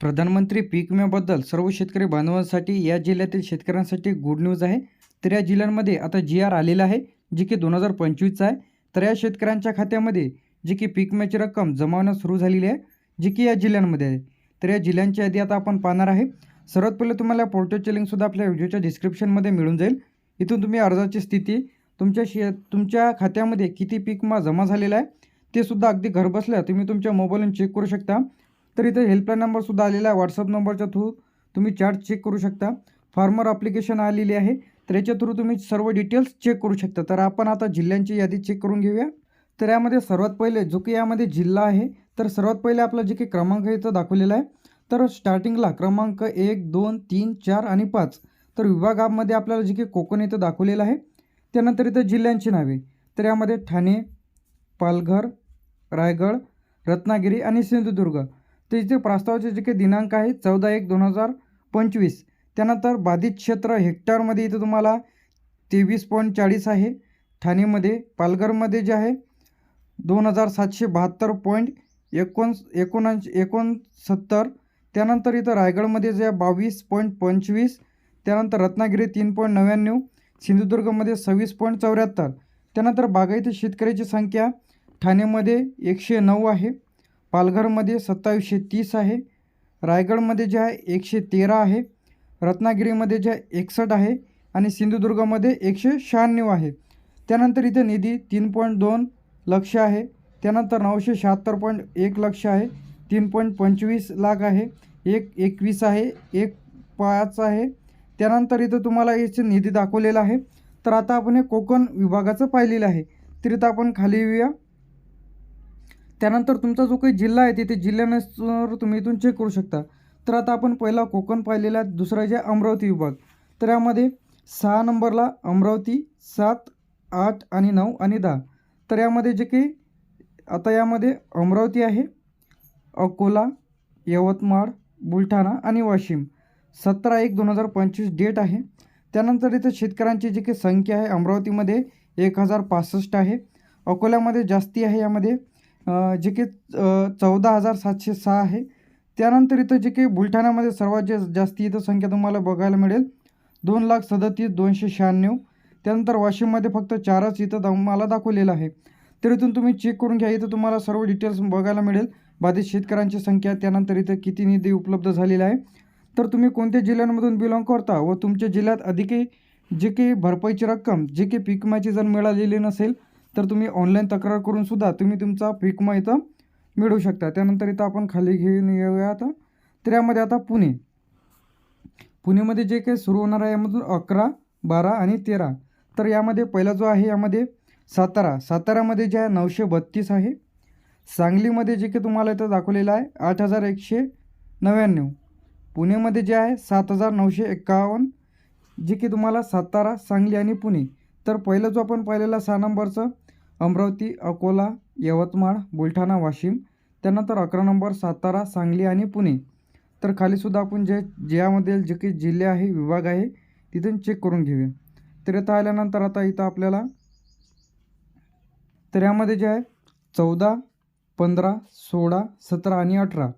प्रधानमंत्री पीक विम्याबद्दल सर्व शेतकरी बांधवांसाठी या जिल्ह्यातील शेतकऱ्यांसाठी गुड न्यूज आहे. तर या जिल्ह्यांमध्ये आता जी आर आलेला आहे जी की दोन हजार पंचवीसचा आहे. तर या शेतकऱ्यांच्या खात्यामध्ये जी की पीक विम्याची रक्कम जमा सुरू झालेली आहे जी की या जिल्ह्यांमध्ये आहे. तर या जिल्ह्यांची यादी आता आपण पाहणार आहे. सर्वात पहिले तुम्हाला पोर्टलची लिंकसुद्धा आपल्या व्हिडिओच्या डिस्क्रिप्शनमध्ये मिळून जाईल. इथून तुम्ही अर्जाची स्थिती तुमच्या शे तुमच्या खात्यामध्ये किती पीक विमा जमा झालेला आहे ते सुद्धा अगदी घरबसल्या तुम्ही तुमच्या मोबाईलवरून चेक करू शकता. तर इथं हेल्पलाईन नंबरसुद्धा आलेला आहे. व्हॉट्सअप नंबरच्या थ्रू तुम्ही चार्ट चेक करू शकता. फार्मर ॲप्लिकेशन आलेली आहे. तर याच्या थ्रू तुम्ही सर्व डिटेल्स चेक करू शकता. तर आपण आता जिल्ह्यांची यादी चेक करून घेऊया. तर यामध्ये सर्वात पहिले जो की यामध्ये जिल्हा आहे तर सर्वात पहिले आपला जे काही क्रमांक आहे इथं दाखवलेला आहे. तर स्टार्टिंगला क्रमांक एक दोन तीन चार आणि पाच. तर विभागामध्ये आपल्याला जे काही कोकण इथं दाखवलेलं आहे. त्यानंतर इथं जिल्ह्यांची नावे. तर यामध्ये ठाणे पालघर रायगड रत्नागिरी आणि सिंधुदुर्ग. ते इथे प्रस्तावाचे जे काही दिनांक आहे चौदा एक दोन हजार पंचवीस त्यानंतर बाधित क्षेत्र हेक्टरमध्ये इथं तुम्हाला तेवीस पॉईंट चाळीस आहे. ठाणेमध्ये पालघरमध्ये जे आहे दोन हजार सातशे बहात्तर पॉईंट एकोण एकोणऐंशी एकोणसत्तर त्यानंतर इथं रायगडमध्ये जे आहे बावीस पॉईंट पंचवीस त्यानंतर रत्नागिरी तीन पॉईंट नव्याण्णव सिंधुदुर्गमध्ये सव्वीस पॉईंट चौऱ्याहत्तर त्यानंतर बागायती शेतकऱ्याची संख्या ठाणेमध्ये एकशे नऊ आहे. पालघरमध्ये सत्तावीसशे तीस आहे. रायगडमध्ये जे आहे एकशे तेरा आहे. रत्नागिरीमध्ये जे आहे एकसष्ट आहे. आणि सिंधुदुर्गमध्ये एकशे शहाण्णव आहे. त्यानंतर इथे निधी तीन पॉईंट दोन लक्ष आहे. त्यानंतर नऊशे शहात्तर पॉईंट एक लक्ष आहे. तीन पॉईंट पंचवीस लाख आहे. एक एकवीस आहे. एक पाच आहे. त्यानंतर इथं तुम्हाला याचे निधी दाखवलेला आहे. तर आता आपण हे कोकण विभागाचं पाहिलेलं आहे. तर इथं आपण खाली येऊया. त्यानंतर तुमचा जो काही जिल्हा आहे तिथे जिल्ह्यानुसार तुम्ही इथून चेक करू शकता. तर आता आपण पहिला कोकण पाहिलेला आहे दुसरा जे अमरावती विभाग. तर यामध्ये सहा नंबरला अमरावती सात आठ आणि नऊ आणि दहा. तर यामध्ये जे काही आता यामध्ये अमरावती आहे अकोला यवतमाळ बुलढाणा आणि वाशिम. सतरा एक दोन हजार पंचवीस डेट आहे. त्यानंतर इथं शेतकऱ्यांची जी काही संख्या आहे अमरावतीमध्ये एक हजार पासष्ट आहे. अकोल्यामध्ये जास्ती आहे यामध्ये जे की चौदा हजार सातशे सहा आहे. त्यानंतर इथं जे काही बुलढाण्यामध्ये सर्वात जे जास्ती इथं संख्या तुम्हाला बघायला मिळेल दोन लाख सदतीस दोनशे शहाण्णव. त्यानंतर वाशिममध्ये फक्त चारच इथं मला दाखवलेलं आहे. तर इथून तुम्ही चेक करून घ्या इथं तुम्हाला सर्व डिटेल्स बघायला मिळेल. बाधित शेतकऱ्यांची संख्या त्यानंतर इथं किती निधी उपलब्ध झालेला आहे. तर तुम्ही कोणत्या जिल्ह्यांमधून बिलॉंग करता व तुमच्या जिल्ह्यात अधिक जे काही भरपाईची रक्कम जे काही पीक विम्याची जर मिळालेली नसेल तर तुम्ही ऑनलाईन तक्रार करून सुद्धा तुम्ही तुमचा पीक इथं मिळवू शकता. त्यानंतर इथं आपण खाली घेऊन येऊया आता. तर यामध्ये आता पुणे. पुणेमध्ये जे काही सुरू होणार आहे यामधून अकरा बारा आणि तेरा. तर यामध्ये पहिला जो आहे यामध्ये सातारा. सातारामध्ये जे आहे नऊशे बत्तीस आहे. सांगलीमध्ये जे काही तुम्हाला इथं दाखवलेलं आहे आठ हजार एकशे नव्याण्णव. पुणेमध्ये जे आहे सात हजार नऊशे एक्कावन्न जे की तुम्हाला सातारा सांगली आणि पुणे. तर पहिलं जो आपण पाहिलेला सहा नंबरचं अमरावती अकोला यवतमाळ बुलढाणा वाशिम त्यानंतर अकरा नंबर सातारा सांगली आणि पुणे. तर खालीसुद्धा आपण जे ज्यामधील जे काही जिल्हे आहे विभाग आहे तिथून चेक करून घेऊया. तर इथं आल्यानंतर आता इथं आपल्याला तर यामध्ये जे आहे चौदा पंधरा सोळा सतरा आणि अठरा.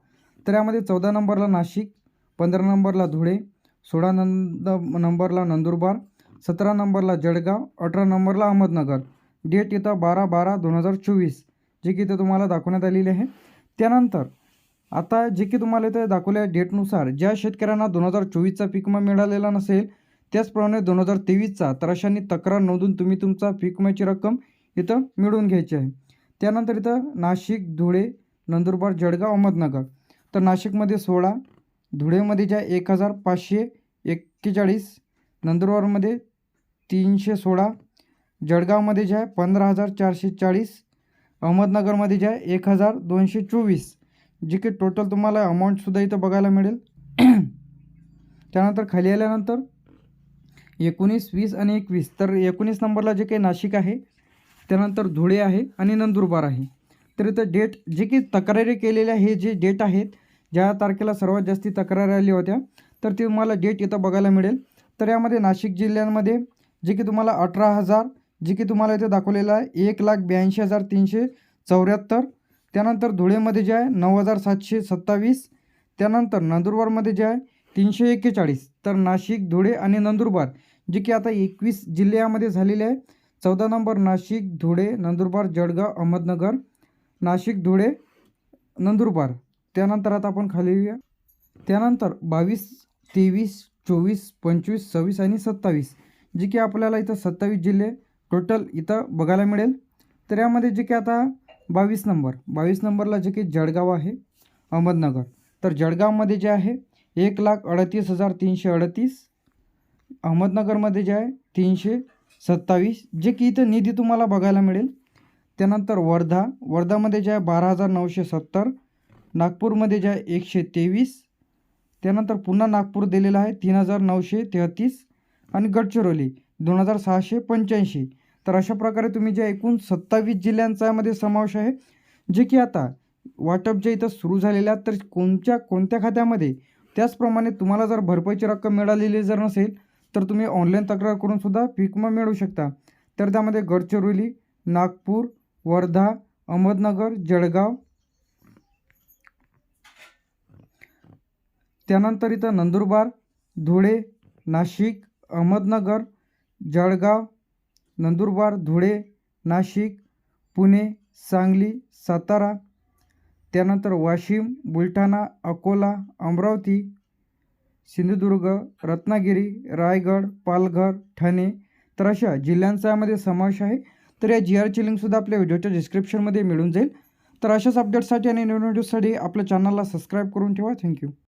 तर यामध्ये चौदा नंबरला नाशिक पंधरा नंबरला धुळे सोळा नंद नंबरला नंदुरबार सतरा नंबरला जळगाव अठरा नंबरला अहमदनगर. डेट येतं बारा बारा दोन हजार चोवीस. जे की इथं तुम्हाला दाखवण्यात आलेली आहे. त्यानंतर आता जे की तुम्हाला इथं दाखवल्या डेटनुसार ज्या शेतकऱ्यांना दोन हजार चोवीसचा पीक मिळालेला नसेल त्याचप्रमाणे दोन हजार तेवीसचा तर अशांनी तक्रार नोंदून तुम्ही तुमचा पीक रक्कम इथं मिळवून घ्यायची आहे. त्यानंतर इथं नाशिक धुळे नंदुरबार जळगाव अहमदनगर. तर नाशिकमध्ये सोळा धुळेमध्ये ज्या एक हजार पाचशे एक्केचाळीस नंदुरबारमध्ये तीनशे सोळा जळगावमध्ये जे आहे पंधरा हजार चारशे चाळीस अहमदनगरमध्ये जे आहे एक हजार दोनशे चोवीस जे की टोटल तुम्हाला अमाऊंटसुद्धा इथं बघायला मिळेल. त्यानंतर खाली आल्यानंतर एकोणीस वीस आणि एकवीस. तर एकोणीस नंबरला जे काही नाशिक आहे त्यानंतर धुळे आहे आणि नंदुरबार आहे. तर इथं डेट जे की तक्रारी केलेल्या हे जे डेट आहेत ज्या तारखेला सर्वात जास्ती तक्रारी आल्या होत्या तर ते तुम्हाला डेट इथं बघायला मिळेल. तर यामध्ये नाशिक जिल्ह्यांमध्ये जे की तुम्हाला अठरा हजार जे की तुम्हाला इथे दाखवलेलं आहे एक लाख ब्याऐंशी हजार तीनशे चौऱ्याहत्तर. त्यानंतर धुळेमध्ये जे आहे नऊ हजार सातशे सत्तावीस. त्यानंतर नंदुरबारमध्ये जे आहे तीनशे एक्केचाळीस. तर नाशिक धुळे आणि नंदुरबार जे की आता एकवीस जिल्ह्यामध्ये झालेले आहे. चौदा नंबर नाशिक धुळे नंदुरबार जळगाव अहमदनगर नाशिक धुळे नंदुरबार. त्यानंतर आता आपण खाली येऊया. त्यानंतर बावीस तेवीस चोवीस पंचवीस सव्वीस आणि सत्तावीस. जे की आपल्याला इथं सत्तावीस जिल्हे टोटल इथं बघायला मिळेल. तर यामध्ये जे की आता बावीस नंबर. बावीस नंबरला जे की जळगाव आहे अहमदनगर. तर जळगावमध्ये जे आहे एक लाख अडतीस हजार तीनशे अडतीस. अहमदनगरमध्ये जे आहे तीनशे सत्तावीस. जे की इथं निधी तुम्हाला बघायला मिळेल. त्यानंतर वर्धा. वर्धामध्ये जे आहे बारा हजार नऊशे सत्तर. नागपूरमध्ये जे आहे एकशे तेवीस. त्यानंतर पुन्हा नागपूर दिलेलं आहे तीन हजार नऊशे तेहतीस. आणि गडचिरोली दोन हजार सहाशे पंच्याऐंशी. तर अशा प्रकारे तुम्ही जे एकूण सत्तावीस जिल्ह्यांचा यामध्ये समावेश आहे जे की आता वाटप जे इथं सुरू झालेल्या तर कोणत्या कोणत्या खात्यामध्ये? त्याचप्रमाणे तुम्हाला जर भरपाईची रक्कम मिळालेली जर नसेल तर तुम्ही ऑनलाईन तक्रार करूनसुद्धा पिकमा मिळवू शकता. तर त्यामध्ये गडचिरोली नागपूर वर्धा अहमदनगर जळगाव त्यानंतर इथं नंदुरबार धुळे नाशिक अहमदनगर जळगाव नंदुरबार धुळे नाशिक पुणे सांगली सातारा त्यानंतर वाशिम बुलढाणा अकोला अमरावती सिंधुदुर्ग रत्नागिरी रायगड पालघर ठाणे तर अशा जिल्ह्यांचा यामध्ये समावेश आहे. तर या जी आरची लिंकसुद्धा आपल्या व्हिडिओच्या डिस्क्रिप्शनमध्ये मिळून जाईल. तर अशाच अपडेट्ससाठी आणि नवीन व्हिडिओसाठी आपल्या चॅनलला सबस्क्राईब करून ठेवा. थँक्यू